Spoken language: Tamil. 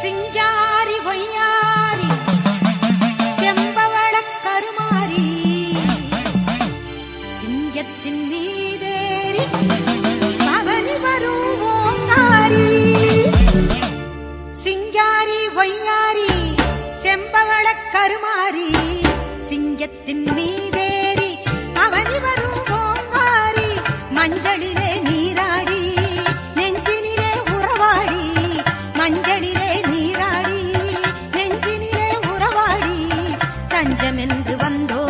சிங்காரி பொய்யாரி செம்பவள கருமாரி சிங்கத்தின் மீதேறி பவனி வரும் ஓங்காரி சிங்காரி பொய்யாரி செம்பவள கருமாரி சிங்கத்தின் மீதேறி பவனி வரும் ஓங்காரி மஞ்சளிலே தஞ்சமென்று வந்தோ